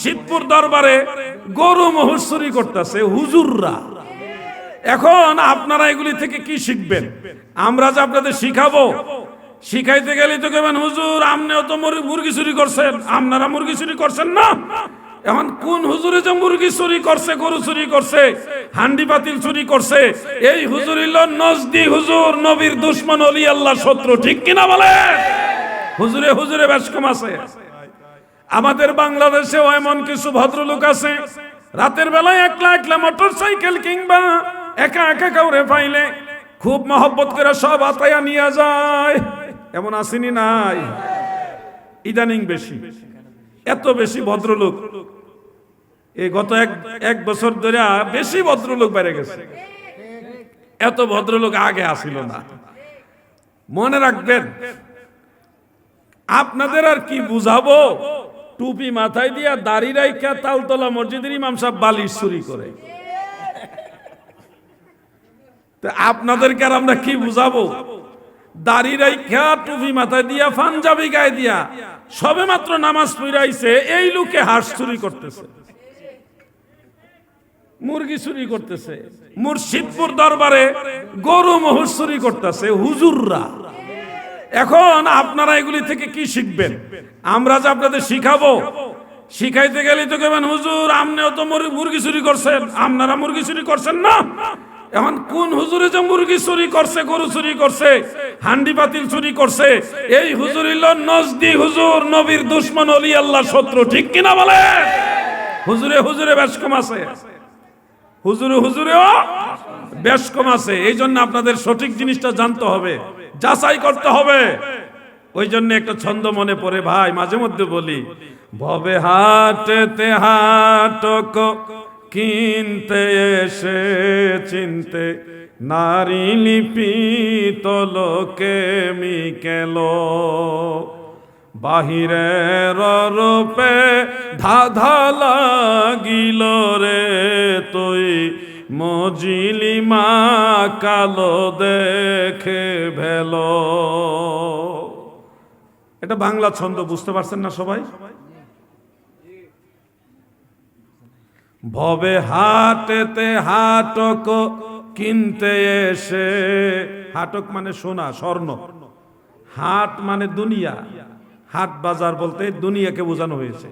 শিবপুর দরবারে গরু মহস্বরি করতেছে, হুজুররা। এখন আপনারা এগুলি থেকে কি শিখবেন? আমরা যে আপনাদের শিখাবো, শিখাইতে গেলে তো কেবেন হুজুর আপনিও তো মুরগি চুরি করছেন। আপনারা মুরগি চুরি করছেন না? এখন কোন হুজুরে যে মুরগি চুরি করছে, গরু চুরি করছে, হান্ডি পাতিল চুরি করছে, এই হুজুর হইল নজদি হুজুর, নবীর দুশ্মন, অলি আল্লাহ শত্রু। ঠিক কিনা বলে হুজুরে হুজুরে বেশ আছে। আমাদের বাংলাদেশেও এমন কিছু ভদ্রলোক আছে। রাতের বেলায় একলা একলা মোটর সাইকেল কিংবা একা একা কাউরে পাইলে খুব মহব্বত করে সব আতায়া নিয়ে যায়। এমন আসেনি নাই? ইদানিং বেশি। এত বেশি ভদ্রলোক। এই গত এক এক বছর ধরে বেশি ভদ্রলোক বেড়ে গেছে। এত ভদ্রলোক আগে আসিল না। মনে রাখবেন, আপনাদের আর কি বুঝাবো? টুপি মাথায় দিয়া দাড়ি রাইখা তালতলা মসজিদের ইমাম সাহেব বালিশ চুরি করে। আপনাদেরকে আর আমরা কি বুঝাবো? দাড়ি রাইখা, টুপি মাথায় দিয়া, পাঞ্জাবি গায়ে দিয়া, সবে মাত্র নামাজ পড়াইছে, এই লোকে হাঁস চুরি করতেছে। মুরগি চুরি করতেছে। মুর্শিদপুর দরবারে গরু মহুর চুরি করতেছে, হুজুররা। এখন আপনারা এগুলি থেকে কি শিখবেন? আমরা যে আপনাদের শিখাবো, শিখাইতে গেলে তো কেবেন হুজুর আপনিও তো মুর- মুরগি চুরি করছেন। আপনারা মুরগি চুরি করছেন না? এখন কোন হুজুরে যে মুরগি চুরি করছে, গরু চুরি করছে, হান্ডি পাতিল চুরি করছে, এই হুজুর নজদি হুজুর, নবীর দুশ্মন অলি আল্লাহ শত্রু। ঠিক কিনা বলে? হুজুরে হুজুরে বেশ কম আছে। হুজুরে হুজুরেও বেশ কম আছে। এই জন্য আপনাদের সঠিক জিনিসটা জানতে হবে। যাচাই করতে হবে। ওই জন্য একটা ছন্দ মনে পড়ে, ভাই, মাঝে মধ্যে বলি, ভবে হাটেতে হাটক কিনতে এসে চিনতে, নারী লিপিত লোকে মিকেল। বাহিরের রূপে ধাধা লাগিল রে তুই মজিলি মা কালো দেখে ভেল। এটা বাংলা ছন্দ, বুঝতে পারছেন না সবাই? ভবে হাটেতে হাটক কিনতে এসে, হাটক মানে সোনা, স্বর্ণ। হাট মানে দুনিয়া। হাট বাজার বলতে দুনিয়াকে বোঝানো হয়েছে।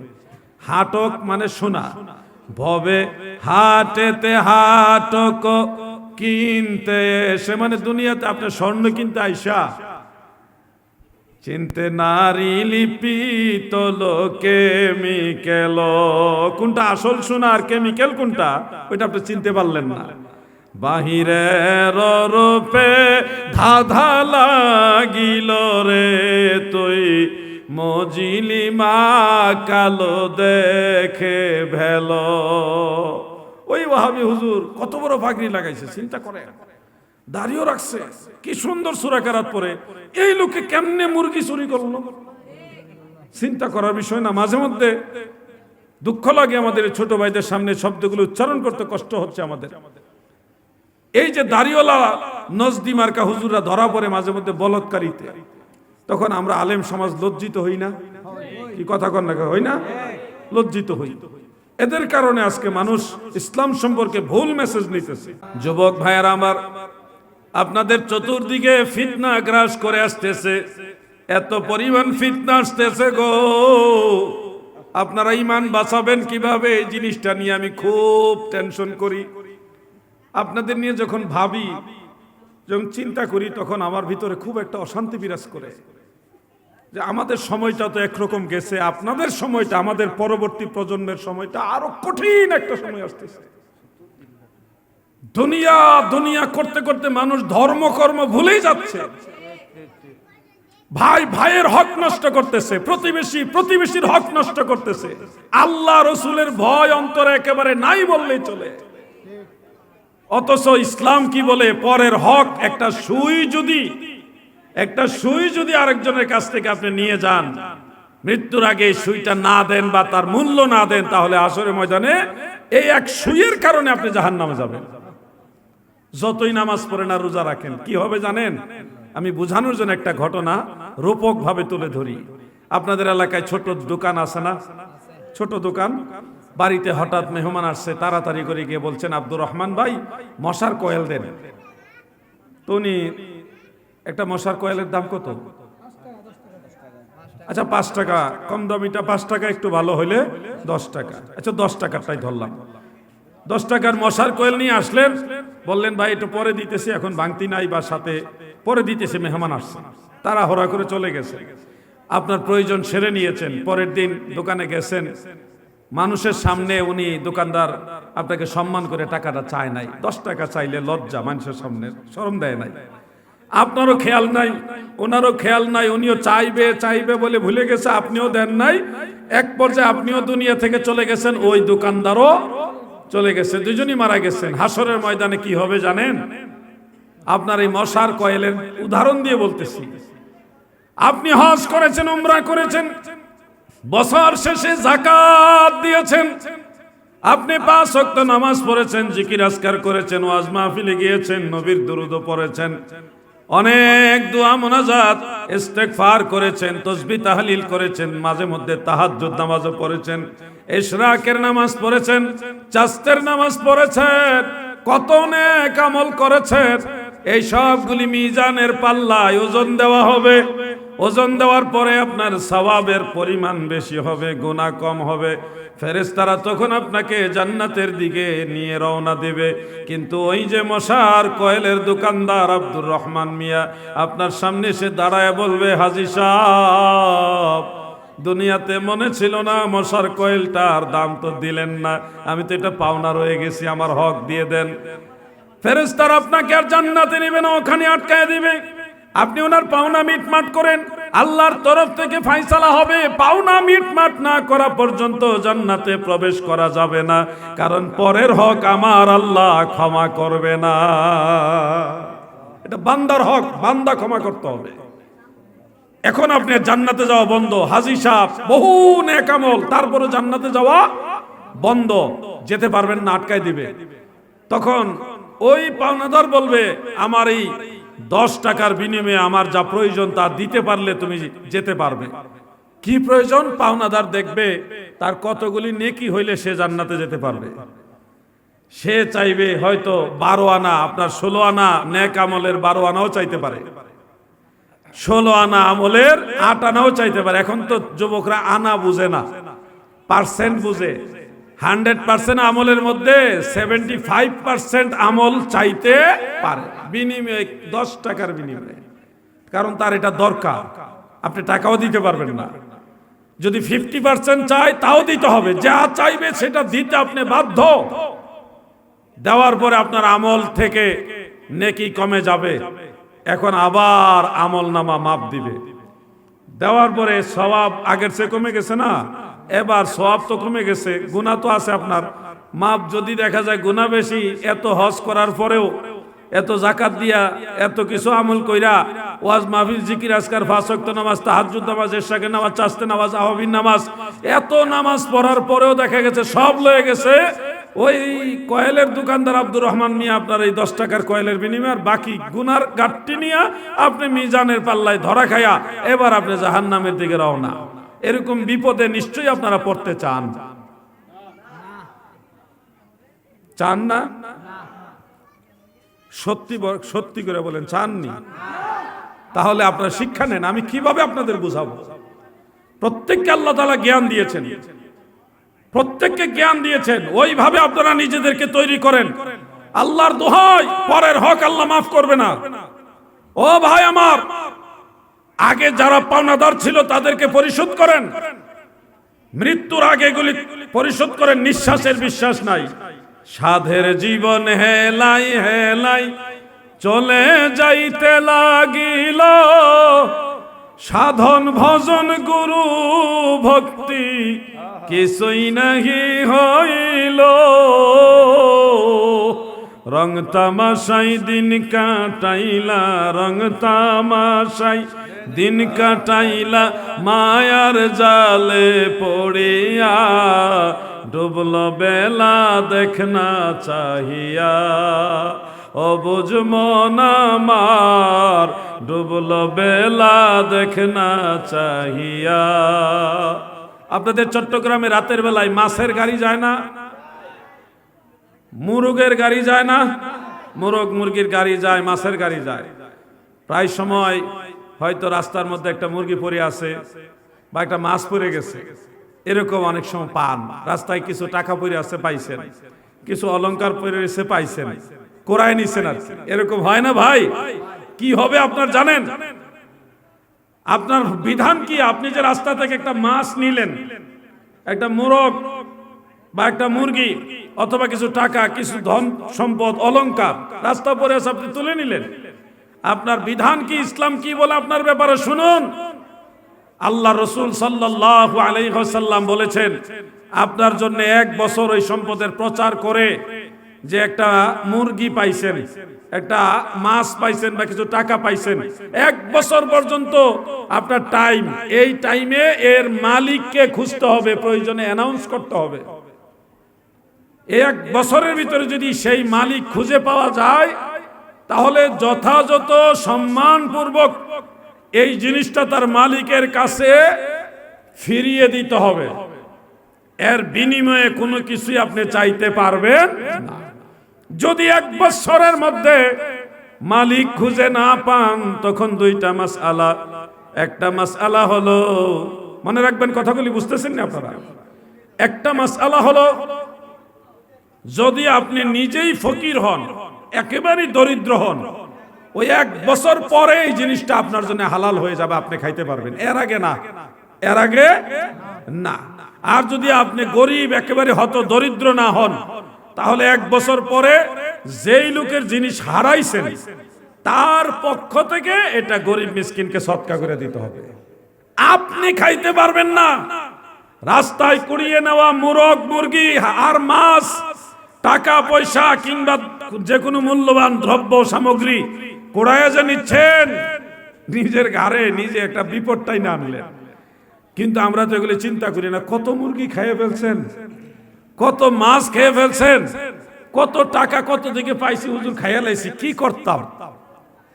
হাটক মানে সোনা। ভবে হাটেতে হাটক কিনতে এসে মানে দুনিয়াতে আপনি স্বর্ণ কিনতে আইসা। চিনতে নারী লিপিত কেমিক্যাল কোনটা আসল সোনা আর কেমিক্যাল কোনটা? ওইটা আপনি চিনতে পারলেন না। বাহিরের রূপে ধাধা লাগিল রে তুই। মজিলি মা কালো দেখে ভেল। ওই ওহাবি হুজুর কত বড় ফাগরি লাগাইছে, চিন্তা করে দাড়িও রাখছে, কি সুন্দর সুরাকারাত পরে এই লোকে কেমনে মুরগি চুরি করল? চিন্তা করার বিষয় না, মাঝে মধ্যে দুঃখ লাগে আমাদের ছোট ভাইদের সামনে শব্দগুলো উচ্চারণ করতে, কষ্ট হচ্ছে আমাদের। এই যে দাড়িওয়ালা নজদি মার্কা হুজুররা ধরা পড়ে মাঝে মধ্যে বলৎকারিতে। তখন আমরা আলেম সমাজ লজ্জিত হই না? কি কথা কন না হই না? লজ্জিত হই। এদের কারণে আজকে মানুষ ইসলাম সম্পর্কে ভুল মেসেজ নিতেছে। যুবক ভাইয়ারা আমার, আপনাদের চতুর্দিকে ফিতনা গ্রাস করে আসতেছে। এত পরিমাণ ফিতনা আসতেছে গো। আপনারা ইমান বাঁচাবেন কীভাবে? এই জিনিসটা নিয়ে আমি খুব টেনশন করি। আপনাদের নিয়ে যখন ভাবি, যখন চিন্তা করি, তখন আমার ভিতরে খুব একটা অশান্তি বিরাজ করে। যে আমাদের সময়টা তো একরকম গেছে, আপনাদের সময়টা, আমাদের পরবর্তী প্রজন্মের সময়টা আরও কঠিন একটা সময় আসতেছে। দুনিয়া দুনিয়া করতে করতে মানুষ ধর্মকর্ম ভুলেই যাচ্ছে। ভাই, ভাইয়ের হক নষ্ট করতেছে, প্রতিবেশী, প্রতিবেশীর হক নষ্ট করতেছে। আল্লাহ রসুলের ভয় অন্তরে একেবারে নাই বললেই চলে। অথচ ইসলাম কি বলে? পরের হক, একটা সুই যদি একটা সুই যদি আরেকজনের কাছ থেকে আপনি নিয়ে যান, মৃত্যুর আগে সুইটা না দেন বা তার মূল্য না দেন, তাহলে আসরে ময়দানে এই এক সুইয়ের কারণে আপনি জাহান নামে যাবেন। যতই নামাজ পড়েন আর রোজা রাখেন। কি হবে জানেন? আমি বোঝানোর জন্য একটা ঘটনা রূপক ভাবে তুলে ধরি। আপনাদের এলাকায় ছোট দোকান আছে না? ছোট দোকান। বাড়িতে হঠাৎ মেহমান আসছে, তাড়াতাড়ি করে গিয়ে বলছেন, আব্দুর রহমান ভাই, মশার কয়েল দেন। তো উনি একটা মশার কয়েলের দাম কত? আচ্ছা পাঁচ টাকা। কম দামিটা পাঁচ টাকা, একটু ভালো হইলে দশ টাকা। আচ্ছা দশ টাকারটাই ধরলাম। দশ টাকার মশার কোয়েল নিয়ে আসলেন। বললেন, ভাই, একটু পরে দিতেছি, এখন ভাঙতি নাই বা সাথে পরে দিতেছে, মেহমান আসছে। তারা হরা করে চলে গেছে। আপনার প্রয়োজন সেরে নিয়েছেন। পরের দিন দোকানে গেছেন। মানুষের সামনে উনি দোকানদার, আপনাকে সম্মান করে টাকাটা চায় নাই। দশ টাকা চাইলে লজ্জা মানুষের সামনে, শরম দেয় নাই। আপনারও খেয়াল নাই, ওনারও খেয়াল নাই, উনিও চাইবে চাইবে বলে ভুলে গেছে, আপনিও দেন নাই। এক পর্যায়ে আপনিও দুনিয়া থেকে চলে গেছেন, ওই দোকানদারও চলে গেছে, দুজনই মারা গেছেন। হাসরের ময়দানে কি হবে জানেন? আপনার এই মশার কয়েলের উদাহরণ দিয়ে বলতেছি। আপনি হজ করেছেন, উমরা করেছেন, বছর শেষে জাকাত দিয়েছেন। আপনি পাঁচ ওয়াক্ত নামাজ পড়েছেন, জিকির আজকার করেছেন, ওয়াজ মাহফিলে গিয়েছেন, নবীর দুরুদ পড়েছেন। অনেক দোয়া মোনাজাত ইস্তেগফার করেছেন, তসবি তাহলিল করেছেন, মাঝে মধ্যে তাহাজ্জুদ নামাজও পড়েছেন, ইশরাকের নামাজ পড়েছেন, চাস্তের নামাজ পড়েছেন, কত নেক আমল করেছেন। এই সবগুলি মিজানের পাল্লায় ওজন দেওয়া হবে। ওজন দেওয়ার পরে আপনার সওয়াবের পরিমাণ বেশি হবে, গুনাহ কম হবে। ফেরেশতারা তখন আপনাকে জান্নাতের দিকে নিয়ে রওনা দেবে। কিন্তু ওই যে মশার কয়েলের দোকানদার আব্দুর রহমান মিয়া, আপনার সামনে এসে দাঁড়ায় বলবে, হাজি সাহ দুনিয়াতে মনে ছিল না মশার কয়েলটার দাম তো দিলেন না। আমি তো এটা পাওনা রয়ে গেছি, আমার হক দিয়ে দেন। ফেরেস্তার আপনাকে আর জান্নাতে নেবে না, ওখানে আটকায় দিবে। আপনি ওনার পাওনা মিটমাট করেন, আল্লাহর তরফ থেকে ফাইসালা হবে। পাওনা মিটমাট না করা পর্যন্ত জান্নাতে প্রবেশ করা যাবে না, কারণ পরের হক আমার আল্লাহ ক্ষমা করবে না। এটা বান্দার হক, বান্দা ক্ষমা করতে হবে। এখন আপনি জান্নাতে যাওয়া বন্ধ, হাজি সাহ বহু নেকামল তারপরে জান্নাতে যাওয়া বন্ধ, যেতে পারবেন না, আটকায় দিবে। তখন ওই পাওনাদার বলবে, আমার এই দশ টাকার বিনিময়ে আমার যা প্রয়োজন তা দিতে পারলে তুমি যেতে পারবে। কি প্রয়োজন? পাওনাদার দেখবে, তার কতগুলি নেকি হইলে সে জান্নাতে যেতে পারবে। সে চাইবে হয়তো বারো আনা, আপনার ষোলো আনা নেক আমলের বারো আনাও চাইতে পারে। ষোলো আনা আমলের আট আনাও চাইতে পারে। এখন তো যুবকরা আনা বুঝে না, পার্সেন্ট বুঝে। হান্ড্রেড পার্সেন্ট আমলের মধ্যে সেভেন্টি ফাইভ পার্সেন্ট আমল চাইতে পারে। বিনিময়ে দশ টাকার বিনিময়ে। কারণ তার এটা দরকার। আপনি টাকাও দিতে পারবেন না। যদি ফিফটি পার্সেন্ট চাই তাও দিতে হবে। যা চাইবে সেটা দিতে আপনি বাধ্য। দেওয়ার পরে আপনার আমল থেকে নেকি কমে যাবে। এখন আবার আমল নামা মাপ দিবে। দেওয়ার পরে স্বভাব আগের চেয়ে কমে গেছে না? এবার সবাব তো কমে গেছে গুণা তো আছে আপনার। মাপ যদি দেখা যায় গুণা বেশি, এত হজ করার পরেও, এত জাকাত দিয়া, এত কিছু আমল কইরা, ওয়াজ মাহফিল, জিকির, আজকার ফাঁসক্ত নামাজ তাহাজুদ নামাজ, এরশাকের নামাজ, চাস্তে নামাজ আহবিন নামাজ, এত নামাজ পড়ার পরেও দেখা গেছে সব লয়ে গেছে। ওই কয়েলের দোকানদার আব্দুর রহমান মিয়া আপনার এই দশ টাকার কয়েলের বিনিময়ে, আর বাকি গুনার গাঠটি নিয়ে আপনি মিজানের পাল্লায় ধরা খায়া, এবার আপনি জাহান নামের দিকে রওনা। এরকম বিপদে নিশ্চয়ই আপনারা পড়তে চান। চান না? সত্যি সত্যি করে বলেন, চাননি? তাহলে আপনারা শিক্ষা নেন, আমি কীভাবে আপনাদের বুঝাবো? প্রত্যেককে আল্লাহ তালা জ্ঞান দিয়েছেন। প্রত্যেককে জ্ঞান দিয়েছেন, ওইভাবে আপনারা নিজেদেরকে তৈরি করেন। আল্লাহর দোহাই, পরের হক আল্লাহ মাফ করবে না। ও ভাই আমার আগে যারা পাওনাদার ছিল তাদেরকে পরিশোধ করেন। মৃত্যুর আগে এগুলি পরিশোধ করেন, নিঃশ্বাসের বিশ্বাস নাই। সাধের জীবন হেলাই হেলাই চলে যাইতে লাগিল। সাধন ভজন, গুরু ভক্তি কিছুই নাহি হইল। রং তামাশাই দিন কাটাইলা, রং তামাশাই দিন কাটাইলা মায়ার জালে পড়িয়া, ডুবল বেলা দেখনা চাহিয়া। অবুজ মন আমার, ডুবল বেলা দেখনা চাহিয়া। আপনাদের চট্টগ্রামে রাতের বেলায় মাছের গাড়ি যায় না? মুরগের গাড়ি যায় না? মুরগ মুরগির গাড়ি যায়, মাছের গাড়ি যায়। প্রায় সময় হয়তো রাস্তার মধ্যে একটা মুরগি পড়ে আছে বা একটা মাছ পড়ে গেছে। এরকম অনেক সময় পান। রাস্তায় কিছু টাকা পড়ে আছে পাইছেন। কিছু অলংকার পড়ে এসে পাইছেন। কোরায় নিছেন আর এরকম হয় না ভাই? কি হবে আপনার জানেন? আপনার বিধান কি? আপনি যে রাস্তা থেকে একটা মাছ নিলেন, একটা মোরগ বা একটা মুরগি অথবা কিছু টাকা, কিছু ধন সম্পদ, অলংকার, রাস্তা পরে আপনি তুলে নিলেন। আপনার বিধান কি, ইসলাম কি বলে আপনার ব্যাপারে শুনুন। আল্লাহ রসুল সাল্লাহ আলাইসাল্লাম বলেছেন, আপনার জন্য এক বছর ওই সম্পদের প্রচার করে যে একটা মুরগি পাইছেন, একটা মাছ পাইছেন বা কিছু টাকা পাইছেন, এক বছর পর্যন্ত আপনার টাইম, এই টাইমে এর মালিককে খুঁজতে হবে, প্রয়োজনে অ্যানাউন্স করতে হবে। এক বছরের ভিতরে যদি সেই মালিক খুঁজে পাওয়া যায় তাহলে যথাযথ সম্মানপূর্বক এই জিনিসটা তার মালিকের কাছে ফিরিয়ে দিতে হবে। এর বিনিময়ে কোনো কিছুই আপনি চাইতে পারবেন যদি এক বছরের মধ্যে মালিক খুঁজে না পান, তখন দুইটা মাস আলা একটা মাস আলা হলো, মনে রাখবেন কথাগুলি বুঝতেছেন না আপনারা? একটা মাস আলা হলো, যদি আপনি নিজেই ফকির হন একেবারেই দরিদ্র হন। ওই এক বছর পরে এই জিনিসটা আপনার জন্য হালাল হয়ে যাবে, আপনি খাইতে পারবেন। এর আগে না। এর আগে না। আর যদি আপনি গরিব, একেবারে হত দরিদ্র না হন, তাহলে এক বছর পরে যেই লোকের জিনিস হারাইছেন, তার পক্ষ থেকে এটা গরিব মিসকিনকে সৎকা করে দিতে হবে। আপনি খাইতে পারবেন না। রাস্তায় কুড়িয়ে নেওয়া মুরগ, মুরগি আর মাছ টাকা, পয়সা কিংবা যে কোনো মূল্যবান দ্রব্য, সামগ্রী কোড়ায় যে নিচ্ছেন, নিজের ঘাড়ে নিজে একটা বিপদটাই না আনলেন। কিন্তু আমরা তো এগুলো চিন্তা করি না, কত মুরগি খেয়ে ফেলছেন, কত মাছ খেয়ে ফেলছেন, কত টাকা কত দিকে পাইছি, হুজুর খাইয়া লাইছি, কি করতাম?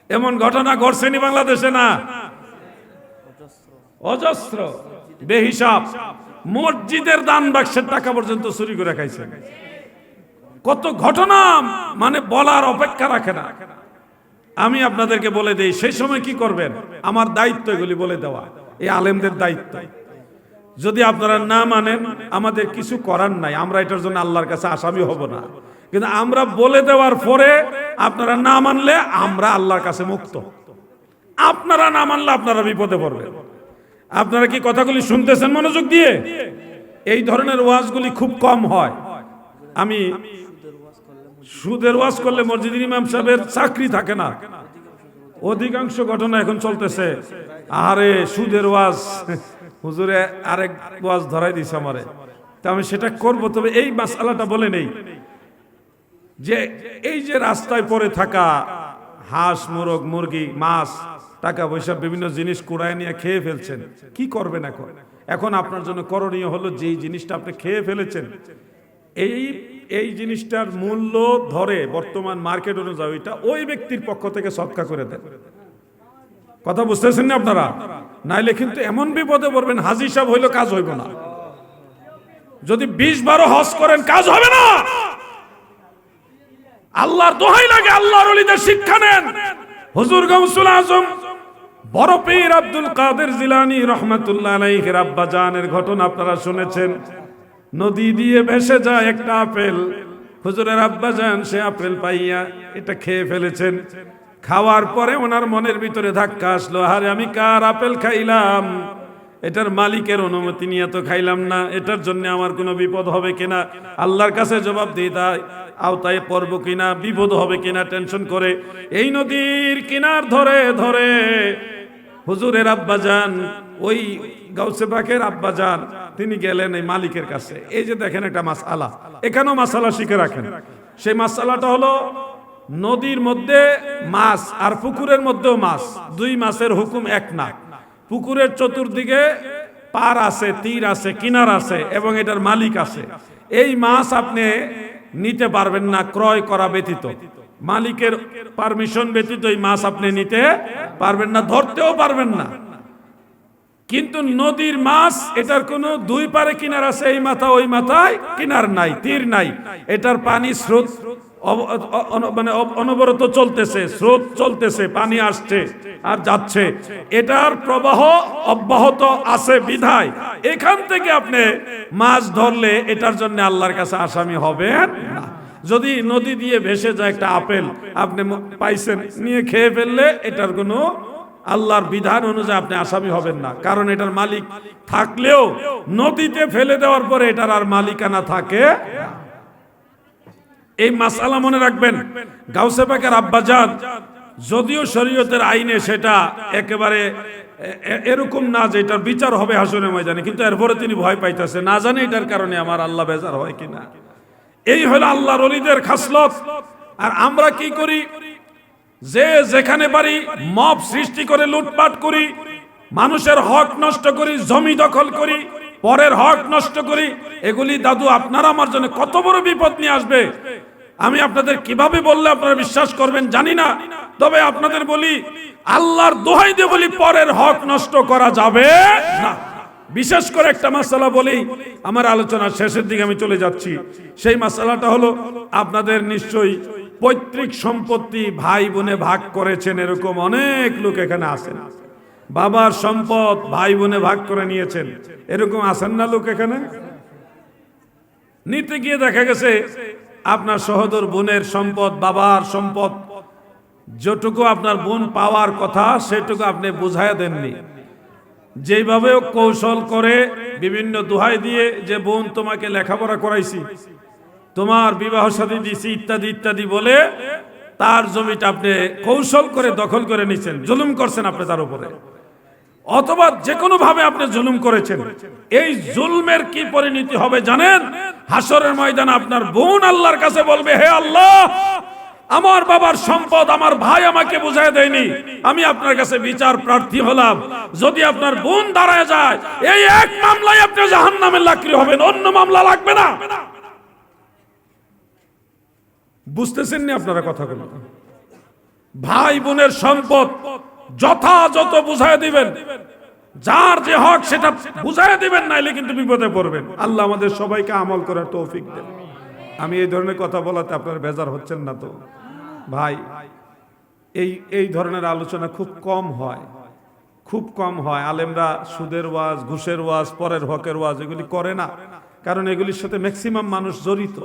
এমন ঘটনা ঘটছেনি বাংলাদেশে না? অজস্র, বেহিসাব, মসজিদের দান বাক্সের টাকা পর্যন্ত চুরি করে খাইছেন। কত ঘটনা মানে বলার অপেক্ষা রাখে না। আমি আপনাদেরকে বলে দেই, সেই সময় কি করবেন? আমার দায়িত্ব এগুলি বলে দেওয়া, এই আলেমদের দায়িত্ব। যদি আপনারা না মানেন, আমাদের কিছু করার নাই, আমরা এটার জন্য আল্লাহর কাছে আসামি হব না। কিন্তু আমরা বলে দেওয়ার পরে আপনারা না মানলে আমরা আল্লাহর কাছে মুক্ত। আপনারা না মানলে আপনারা বিপদে পড়বেন। আপনারা কি কথাগুলি শুনতেছেন মনোযোগ দিয়ে? এই ধরনের ওয়াজগুলি খুব কম হয়। আমি সুদের ওয়াজ করলে মসজিদের ইমাম সাহেবের চাকরি থাকে না। অধিকাংশ ঘটনা এখন চলতেছে। আরে সুদের ওয়াজ। হুজুরে আরেক ওয়াজ ধরাই দিছে আমারে। তা আমি সেটা করব, তবে এই মাসালাটা বলে নেই। যে এই যে রাস্তায় পড়ে থাকা হাঁস, মোরগ, মুরগি, মাছ, টাকা পয়সা, বিভিন্ন জিনিস কুড়ায় নিয়ে খেয়ে ফেলছেন, কি করবেন এখন? এখন আপনার জন্য করণীয় হলো যেই জিনিসটা আপনি খেয়ে ফেলেছেন, এই এই জিনিসটার মূল্য ধরে বর্তমান মার্কেট অনুযায়ী ওইটা ওই ব্যক্তির পক্ষ থেকে সৎকা করে দেন। কথা বুঝতেছেন না আপনারা? নাইলে কিন্তু এমন বিপদে পড়বেন হাজি সাহেব হইল কাজ হইব না। যদি বিশ বারো হজ করেন, কাজ হবে না। আল্লাহর দোহাই লাগে, আল্লাহর অলিদের শিক্ষা নেন। হুজুর গাউসুল আজম, বড় পীর আব্দুল কাদের জিলানি রহমাতুল্লাহ আলাইহির আব্বা জানের ঘটনা আপনারা শুনেছেন। নদী দিয়ে ভেসে যায় একটা আপেল। হুজুরের আব্বা যান, সে আপেল পাইয়া এটা খেয়ে ফেলেছেন। খাওয়ার পরে ওনার মনের ভিতরে ধাক্কা আসলো আরে আমি কার আপেল খাইলাম? এটার মালিকের অনুমতি নিয়ে তো খাইলাম না, এটার জন্য আমার কোনো বিপদ হবে কিনা? আল্লাহর কাছে জবাব দিই তাই আওতায় পড়ব কিনা, বিপদ হবে কিনা, টেনশন করে। এই নদীর কিনার ধরে ধরে হুজুরের আব্বা যান ওই গাউসে পাকের আব্বা যান তিনি গেলেন এই মালিকের কাছে। এই যে দেখেন একটা মাসালা। এখানেও মাসালা শিখে রাখেন। সেই মাসালাটা হলো নদীর মধ্যে মাছ আর পুকুরের মধ্যেও মাছ। দুই মাছের হুকুম এক না। পুকুরের চতুর্দিকে পার আছে, তীর আছে, কিনার আছে এবং এটার মালিক আছে। এই মাছ আপনি নিতে পারবেন না, ক্রয় করা ব্যতীত। মালিকের পারমিশন ব্যতীত এই মাছ আপনি নিতে পারবেন না, ধরতেও পারবেন না। কিন্তু নদীর মাছ, এটার কোনো দুই পারে কিনার আছে, এই মাথা, ওই মাথায় কিনার নাই, তীর নাই। এটার পানি স্রোত মানে অনবরত চলতেছে, স্রোত চলতেছে, পানি আসছে আর যাচ্ছে। এটার প্রবাহ অব্যাহত আছে বিধায়। এখান থেকে আপনি মাছ ধরলে এটার জন্য আল্লাহর কাছে আসামি হবেন যদি নদী দিয়ে ভেসে যায় একটা আপেল, আপনি পাইছেন, নিয়ে খেয়ে ফেললে এটার কোনো আল্লাহর বিধান অনুযায়ী আপনি আসামি হবেন না। কারণ এটার মালিক থাকলেও নদীতে ফেলে দেওয়ার পরে এটার আর মালিকানা থাকে এই মাসালা মনে রাখবেন, গাউসে পাকের আব্বাজান যদিও শরীয়তের আইনে সেটা একেবারে এরকম না যে এটার বিচার হবে হাসনের ময়দানে, কিন্তু এরপরে তিনি ভয় পাইতেছে, না জানে এটার কারণে আমার আল্লাহ বেজার হয় কিনা। এই হলো আল্লাহর অলিদের খাসলত। আর আমরা কি করি? যে যেখানে পারি মব সৃষ্টি করে লুটপাট করি, মানুষের হক নষ্ট করি, জমি দখল করি, পরের হক নষ্ট করি, এগুলি দাদু আপনারা আমার জন্য কত বড় বিপদ নিয়ে আসবে? আমি আপনাদের কীভাবে বললে আপনারা বিশ্বাস করবেন জানি না, তবে আপনাদের বলি, আল্লাহর দোহাই দিয়ে বলি পরের হক নষ্ট করা যাবে না। বিশেষ করে একটা মাসালা বলেই আমার আলোচনার শেষের দিকে আমি চলে যাচ্ছি। সেই মাসালাটা হলো, আপনাদের নিশ্চয়ই পৈতৃক সম্পত্তি ভাই বোনে ভাগ করেছেন এরকম অনেক লোক এখানে আছেন বাবার সম্পদ ভাই বোনে ভাগ করে নিয়েছেন। এরকম আছেন না লোক এখানে? নিতে গিয়ে দেখা গেছে আপনার সহদর বোনের সম্পদ, বাবার সম্পদ, যেটুকু আপনার বোন পাওয়ার কথা সেটুকু আপনি বুঝাইয়া দেননি। যেভাবে কৌশল করে বিভিন্ন দোহাই দিয়ে যে বোন তোমাকে লেখাপড়া করাইছি তোমার বিবাহ সাথী দিছি, ইত্যাদি ইত্যাদি বলে তার জমিটা আপনি কৌশল করে দখল করে নিছেন, জুলুম করছেন আপনি তার উপরে। অথবা যে কোনো ভাবে আপনি জুলুম করেছেন। এই জুলমের কি পরিণতি হবে জানেন? হাসরের ময়দানে আপনার বোন আল্লাহর কাছে বলবে, হে আল্লাহ, আমার বাবার সম্পদ আমার ভাই আমাকে বুঝাই দেয়নি। আমি আপনার কাছে বিচার প্রার্থী হলাম। যদি আপনার বোন দাঁড়ায় যায়, এই এক মামলায় আপনি জাহান নামের লাকড়ি হবেন, অন্য মামলা লাগবে না। বুঝতেছেন না আপনারা কথাগুলো? ভাই বোনের সম্পদ যথাযথ বুঝাই দিবেন। যার যে হক সেটা বুঝাই দিবেন, নাইলে কিন্তু বিপদে পড়বেন। আল্লাহ আমাদের সবাইকে আমল করার তৌফিক দেন। আমি এই ধরনের কথা বলাতে আপনার বেজার হচ্ছেন না তো? ভাই, এই এই ধরনের আলোচনা খুব কম হয়। খুব কম হয়। আলেমরা সুদের ওয়াজ, ঘুষের ওয়াজ, পরের হকের ওয়াজ এগুলি করে না। কারণ এগুলির সাথে ম্যাক্সিমাম মানুষ জড়িত।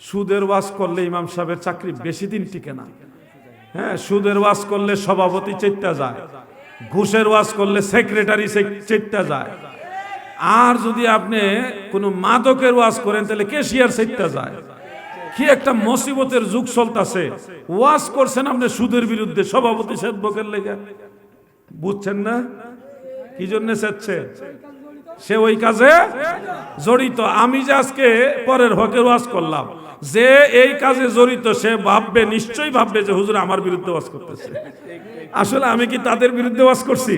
সুদের ওয়াজ করলে ইমাম সাহেবের চাকরি বেশি দিন টিকে না। হ্যাঁ সুদের ওয়াজ করলে সভাপতি চেত্যা যায়। ঘুষের ওয়াজ করলে সেক্রেটারি চেত্যা যায়। আর যদি আপনি কোনো মাদকের ওয়াজ করেন, তাহলে কেশিয়ার চেত্যা যায়। কি একটা মুসিবতের যুগ চলতেছে। ওয়াজ করছেন আপনি সুদের বিরুদ্ধে, সভাপতি সেদবকের লেগে। বুঝছেন না? কি জন্য সেচ্ছে সে ওই কাজে জড়িত। আমি যে আজকে পরের হকের ওয়াজ করলাম, যে এই কাজে জড়িত, সে ভাববে, নিশ্চয়ই ভাববে যে হুজুর আমার বিরুদ্ধে ওয়াজ করতেছে। আসলে আমি কি তাদের বিরুদ্ধে ওয়াজ করছি?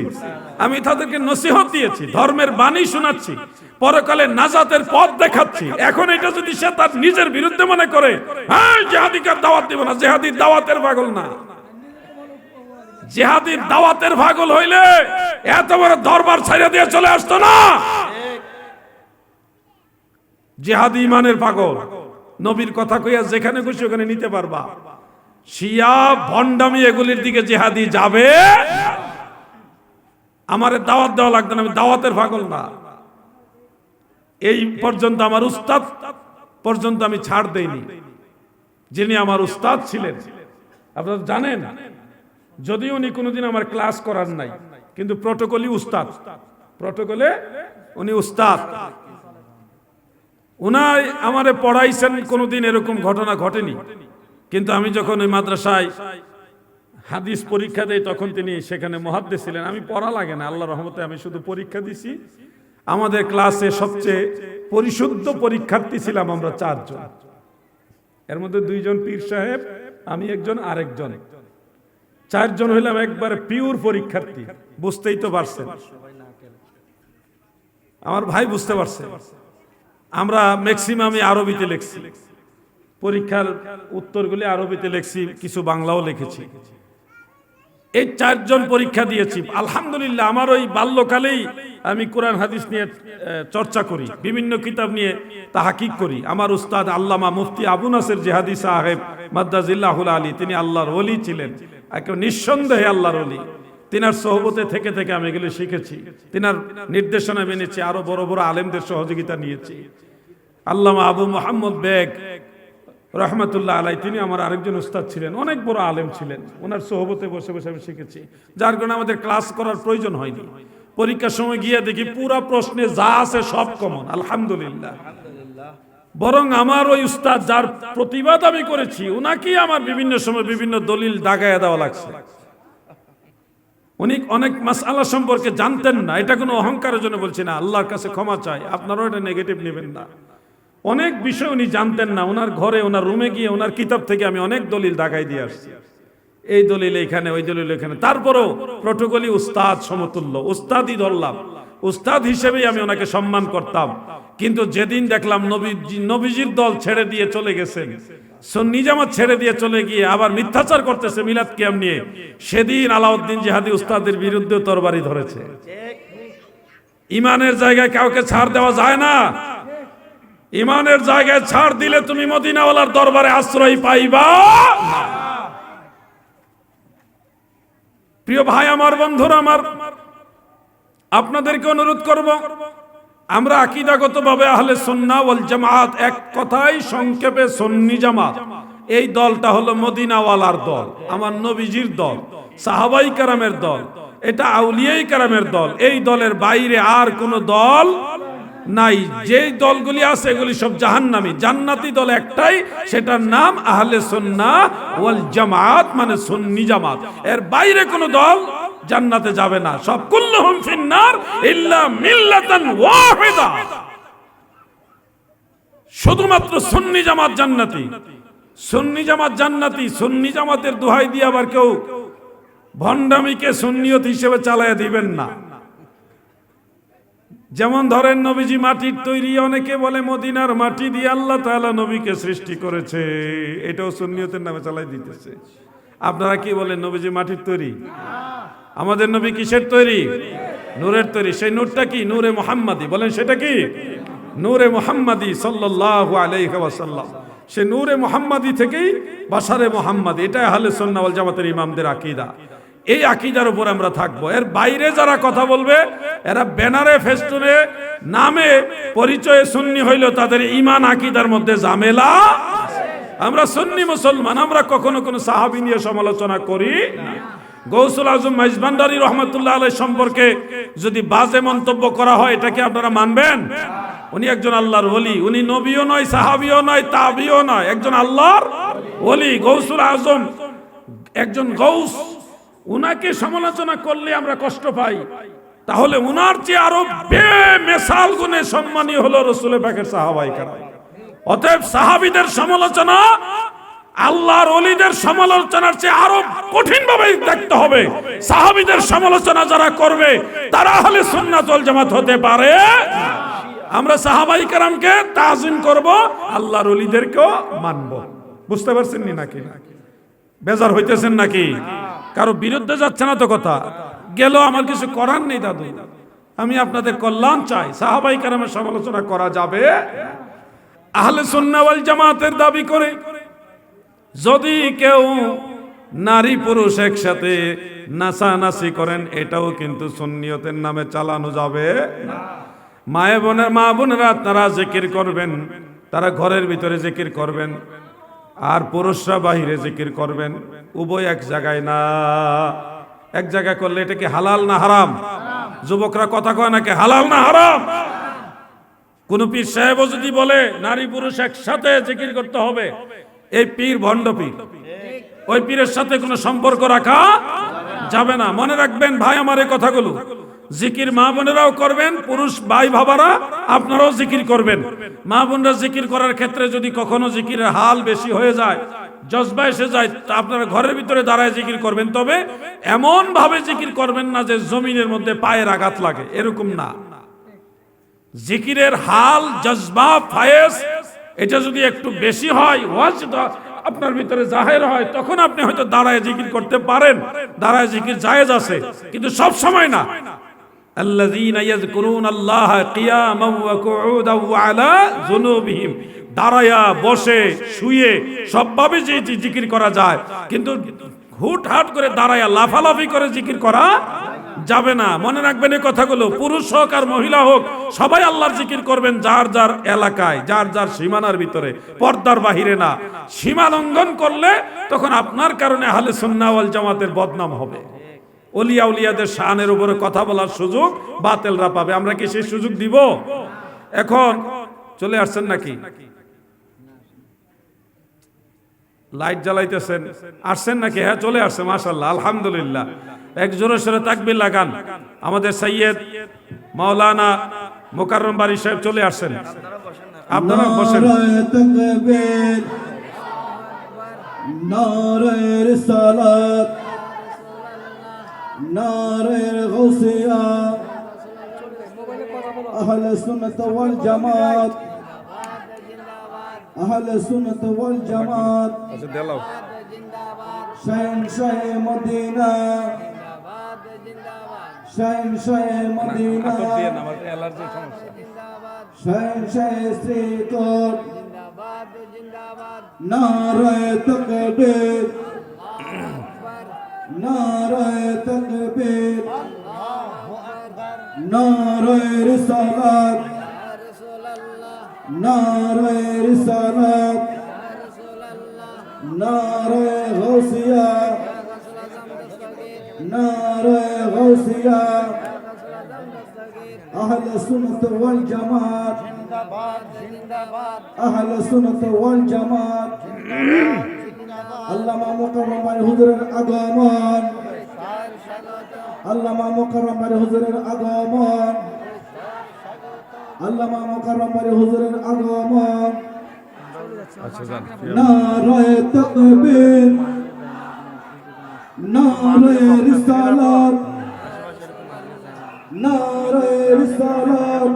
আমি তাদেরকে নসিহত দিয়েছি, ধর্মের বাণী শোনাচ্ছি, পরকালে নাজাতের পথ দেখাচ্ছি। এখন এটা যদি সে তার নিজের বিরুদ্ধে মনে করে হ্যাঁ জেহাদিকার দাওয়াত দিব না, জেহাদির দাওয়াতের পাগল না। জেহাদির দাওয়াতের পাগল হইলে এত বড় দরবার ছাইড়া দিয়ে চলে আসতো না। জেহাদি ইমানের পাগল। নবীর কথা কইয়া যেখানে খুশি ওখানে নিতে পারবা। শিয়া ভণ্ডামি এগুলির দিকে জেহাদি যাবে। আমার দাওয়াত দেওয়া লাগবে না, আমি দাওয়াতের পাগল না। এই পর্যন্ত আমার উস্তাদ পর্যন্ত আমি ছাড় দেইনি। যিনি আমার উস্তাদ ছিলেন। আপনারা জানেন? যদিও উনি কোনোদিন আমার ক্লাস করার নাই, কিন্তু প্রটোকলই উস্তাদ। প্রটোকলে উনি উস্তাদ। উনাই আমারে পড়াইছেন কোনোদিন এরকম ঘটনা ঘটেনি। কিন্তু আমি যখন ওই মাদ্রাসায় হাদিস পরীক্ষা দেই, তখন তিনি সেখানে মহাদ্দে ছিলেন। আমি পড়া লাগে না আল্লাহ রহমতে আমি শুধু পরীক্ষা দিছি। আমাদের ক্লাসে সবচেয়ে পরিশুদ্ধ পরীক্ষার্থী ছিলাম আমরা চারজন। এর মধ্যে দুইজন পীর সাহেব, আমি একজন আরেকজন। চারজন হইলাম একবার পিওর পরীক্ষার্থী। বুঝতেই তো পারছেন। আমার ভাই বুঝতে পারছে। আমরা ম্যাক্সিমামই আরবিতে লিখছি। পরীক্ষার উত্তরগুলি আরবিতে লিখছি, কিছু বাংলাও লিখেছি। এই চারজন পরীক্ষা দিয়েছি। আলহামদুলিল্লাহ, আমার ওই বাল্যকালেই আমি কোরআন, হাদিস নিয়ে চর্চা করি, বিভিন্ন কিতাব নিয়ে তাহাকিক করি। আমার উস্তাদ আল্লামা মুফতি আবু নাসের জেহাদি সাহেব মাদ্দাজিল্লাহুল আলী, তিনি আল্লাহর ওলি ছিলেন। একেবারে নিঃসন্দেহে আল্লাহর ওলি। তিনার সহবতে থেকে থেকে আমি এগুলো শিখেছি। তিনার নির্দেশনা মেনেছি, আরও বড় বড় আলেমদের সহযোগিতা নিয়েছি। আল্লামা আবু মোহাম্মদ বেগ রহমতুল্লাহ আলাই তিনি আমার আরেকজন উস্তাদ ছিলেন, অনেক বড় আলেম ছিলেন। ওনার সহবতে বসে বসে আমি শিখেছি। যার কারণে আমাদের ক্লাস করার প্রয়োজন হয়নি। পরীক্ষার সময় গিয়ে দেখি পুরা প্রশ্নে যা আছে সব কমন আলহামদুলিল্লাহ। বরং আমার ওই উস্তাদ যার প্রতিবাদ আমি করেছি ওনাকেই আমার বিভিন্ন সময় বিভিন্ন দলিল দাগায় দেওয়া লাগছে। উনি অনেক মাসালা সম্পর্কে জানতেন না, এটা কোনো অহংকারের জন্য বলছি না, আল্লাহর কাছে ক্ষমা চাই, আপনারাও এটা নেগেটিভ নেবেন না। অনেক বিষয় উনি জানতেন না ওনার ঘরে ওনার রুমে গিয়ে ওনার কিতাব থেকে আমি অনেক দলিল দাগাই দিয়ে আসছি। এই দলিল এখানে ওই দলিল এখানে তারপরেও প্রটোকলি উস্তাদ সমতুল্য, উস্তাদই ধরলাম, উস্তাদ হিসেবেই আমি ওনাকে সম্মান করতাম। কিন্তু যেদিন দেখলাম নবীজি নবীজির দল ছেড়ে দিয়ে চলে গেছেন সন্নি জামাত ছেড়ে দিয়ে চলে গিয়ে আবার মিথ্যাচার করতেছে মিলাদ কিয়াম নিয়ে। সেদিন আলাউদ্দিন জিহাদি উস্তাদের বিরুদ্ধে তরবারি ধরেছে। ইমানের জায়গায় কাউকে ছাড় দেওয়া যায় না। ইমানের জায়গায় ছাড় দিলে তুমি মদিনাওয়ালার দরবারে আশ্রয় পাইবা। প্রিয় ভাই, আমার বন্ধুরা, আমার আপনাদেরকে অনুরোধ করব আমরা আকিদাগত ভাবে আহলে সন্না জামাত এক কথাই সংক্ষেপে সন্নি জামাত। এই দলটা হলো মদিনাওয়ালার দল, আমার নবীজির দল, সাহাবাই কারামের দল, এটা আউলিয়াই কারামের দল। এই দলের বাইরে আর কোন দল নাই। যেই দলগুলি আছে এগুলি সব জাহান্নামী। জান্নাতি দল একটাই, সেটার নাম আহলে সুন্না ওয়াল জামাত মানে সুন্নি জামাত। এর বাইরে কোনো দল জান্নাতে যাবে না। সব কুল্লুহুম ফিন্নার ইল্লা মিল্লাতান ওয়াহিদা। শুধুমাত্র সুন্নি জামাত জান্নাতি। সুন্নি জামাত জান্নাতি, সুন্নি জামাতের দোহাই দিয়ে আবার কেউ ভণ্ডামিকে সুন্নিয়ত হিসেবে চালায় দিবেন না। যেমন ধরেন নবীজি মাটির তৈরি, অনেকে বলে মদিনার মাটি দিয়ে আল্লাহ তাআলা নবীকে সৃষ্টি করেছে। এটাও সুন্নিয়তের নামে চালাই দিতেছে। আপনারা কি বলেন নবীজি মাটির তৈরি? আমাদের নবী কিসের তৈরি? নূরের তৈরি। সেই নূরটা কি? নূরে মোহাম্মদি। বলেন, সেটা কি? নূরে মোহাম্মদি সাল্লাল্লাহু আলাইহি ওয়াসাল্লাম। সে নূরে মোহাম্মদি থেকেই বাসারে মোহাম্মদি। এটা আহলে সুন্নাহ ওয়াল জামাতের ইমামদের আকীদা। এই আকিদার উপর আমরা থাকব। এর বাইরে যারা কথা বলবে, এরা ব্যানারে, ফেস্টুনে, নামে পরিচয়ে সুন্নি হইল তাদের ইমান আকিদার মধ্যে জামেলা আমরা সুন্নি মুসলমান, আমরা কখনো কোনো সাহাবি নিয়ে সমালোচনা করি না। গৌসুল আজম মাইজবান্ডারি রহমতুল্লাহ আলাই সম্পর্কে যদি বাজে মন্তব্য করা হয় এটাকে আপনারা মানবেন? উনি একজন আল্লাহর ওলি, উনি নবীও নয়, সাহাবিও নয়, তাবিও নয়, একজন আল্লাহর ওলি। গৌসুল আজম একজন গৌস, উনাকে সমালোচনা করলে আমরা কষ্ট পাই। তাহলে উনার চেয়ে আরও বেমেসাল গুণে সম্মানীয় হলো রসুলের পাকের সাহাবাই কারাম। অতএব সাহাবিদের সমালোচনা আল্লাহর অলিদের সমালোচনার চেয়ে আরও কঠিন ভাবে দেখতে হবে। সাহাবিদের সমালোচনা যারা করবে, তারা হলে সুন্নাতুল জামাত হতে পারে। আমরা সাহাবাই কারামকে তাজিম করব, আল্লাহর অলিদেরকেও মানব। বুঝতে পারছেন নি নাকি? বেজার হইতেছেন নাকি? কারও বিরুদ্ধে যাচ্ছে না তো কথা। গেল আমার কিছু করার নেই দাদু। আমি আপনাদের কল্যাণ চাই। সাহাবাই কারামের সমালোচনা করা যাবে। আহলে সুন্নাওয়াল জামাতের দাবি করে যদি কেউ নারী পুরুষ একসাথে নাচানাচি করেন, এটাও কিন্তু সুন্নিয়তের নামে চালানো যাবে মায়ে বোনের, মা বোনেরা তারা জিকির করবেন, তারা ঘরের ভিতরে জিকির করবেন, আর পুরুষরা বাহিরে জিকির করবেন, উভয় এক জায়গায় না। এক জায়গায় করলে এটা কি হালাল না হারাম? যুবকরা কথা কয় নাকি হালাল না হারাম? কোন পীর সাহেবও যদি বলে, নারী পুরুষ একসাথে জিকির করতে হবে এই পীর ভণ্ড পীর। ওই পীরের সাথে কোনো সম্পর্ক রাখা যাবে না। মনে রাখবেন ভাই আমার এই কথাগুলো। জিকির মা বোনেরাও করবেন, পুরুষ ভাই বাবারা আপনারাও জিকির করবেন। মা বোনরা জিকির করার ক্ষেত্রে যদি কখনো জিকিরের হাল বেশি হয়ে যায় জজবা এসে যায় আপনারা ঘরের ভিতরে দাঁড়ায় জিকির করবেন। তবে এমন ভাবে জিকির করবেন না যে জমিনের মধ্যে পায়ের আঘাত লাগে। এরকম না। জিকিরের হাল, জজবা, ফায়েস এটা যদি একটু বেশি হয় ওয়াজ দ- আপনার ভিতরে জাহের হয় তখন আপনি হয়তো দাঁড়ায় জিকির করতে পারেন দাঁড়ায় জিকির জায়েজ আছে কিন্তু সব সময় না الذين يذكرون الله قياما وقعودا وعلى جنوبهم দাঁড়ায়া বসে শুয়ে সবভাবে যে যে জিকির করা যায় কিন্তু হুট হাট করে দাঁড়ায়া লাফালাফি করে জিকির করা যাবে না। মনে রাখবেন এই কথাগুলো। পুরুষ হোক আর মহিলা হোক, সবাই আল্লাহর জিকির করবেন যার যার এলাকায়, যার যার সীমানার ভিতরে। পর্দার বাহিরে না। সীমা লঙ্ঘন করলে তখন আপনার কারণে আহলে সুন্নাওয়াল জামাতের বদনাম হবে। অলিয়া উলিয়াদের শানের উপরে কথা বলার সুযোগ বাতেলরা পাবে। আমরা কি সেই সুযোগ দিব? এখন চলে আসছেন নাকি? লাইট জ্বালাইতেছেন। আসছেন নাকি? হ্যাঁ চলে আসছে মাশাল্লাহ আলহামদুলিল্লাহ। এক জোরে সরে তাকবির লাগান। আমাদের সৈয়দ মাওলানা মোকাররম বাড়ি সাহেব চলে আসছেন। আপনারা বসেন। জামাত। আহলে সুন্নাত ওয়াল জামাত। আচ্ছা দেলাও শাইন শাহ মদিনা। শাইন শাহ মদিনা। আমার অ্যালার্জি সমস্যা। শাইন শাহ শ্রীকোট। নারায় তকবীর। নারায় তকবীর। নারায় রিসালাত। নারায় রিসালাত নারায় গাউসিয়া নারায় গাউসিয়া আহলে সুন্নাত ওয়াল জামাত। আহলে সুন্নাত ওয়াল জামাত। আল্লামা মুকাররম ভাই হুজুরের আগমন। আল্লামা মুকাররম ভাই হুজুরের আগমন। আল্লামা মুকাররম ভাই হুজুরের আগমন। আচ্ছা নারায়ে তাকবীর নারায়ে রিসালাত নারায়ে রিসালাত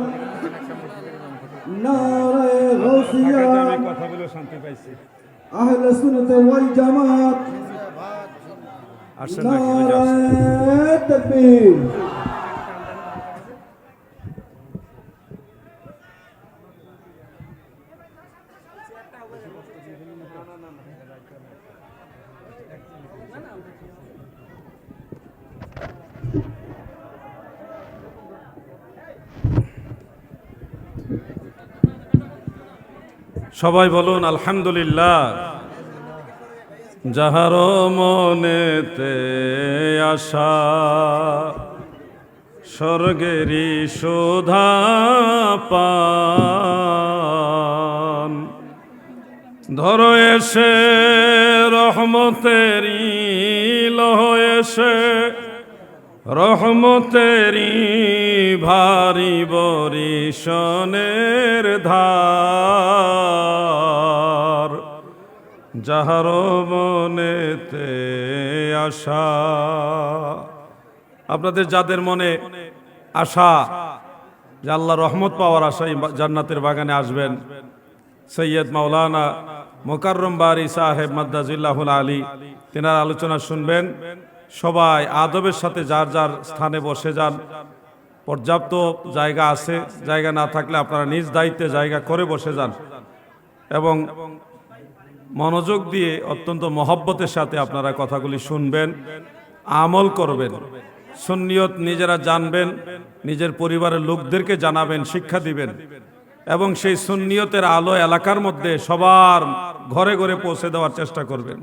নারায়ে গাউসিয়া কথাগুলো শান্তি পাইছি। আহলে সুন্নাত ওয়াল জামাত। নারায়ে তাকবীর। সবাই বলুন, আলহামদুলিল্লাহ। যাহার মনেতে আশা, স্বর্গেরই শোধা পান। ধরো এসে রহমতেরি লহ এসে রহমতেরি ভারি বরিশনের ধার। যাহার মনেতে আশা। আপনাদের যাদের মনে আশা, যে আল্লাহ রহমত পাওয়ার আশা জান্নাতের বাগানে আসবেন, সৈয়দ মাওলানা মোকাররম বারি সাহেব মাদ্দাজুল্লাহুল আলী, তেনার আলোচনা শুনবেন। সবাই আদবের সাথে যার যার স্থানে বসে যান। পর্যাপ্ত জায়গা আছে। জায়গা না থাকলে আপনারা নিজ দায়িত্বে জায়গা করে বসে যান। এবং মনোযোগ দিয়ে অত্যন্ত মহব্বতের সাথে আপনারা কথাগুলি শুনবেন, আমল করবেন, সুন্নিয়ত নিজেরা জানবেন, নিজের পরিবারের লোকদেরকে জানাবেন, শিক্ষা দিবেন এবং সেই সুন্নিয়তের আলো এলাকার মধ্যে সবার ঘরে ঘরে পৌঁছে দেওয়ার চেষ্টা করবেন।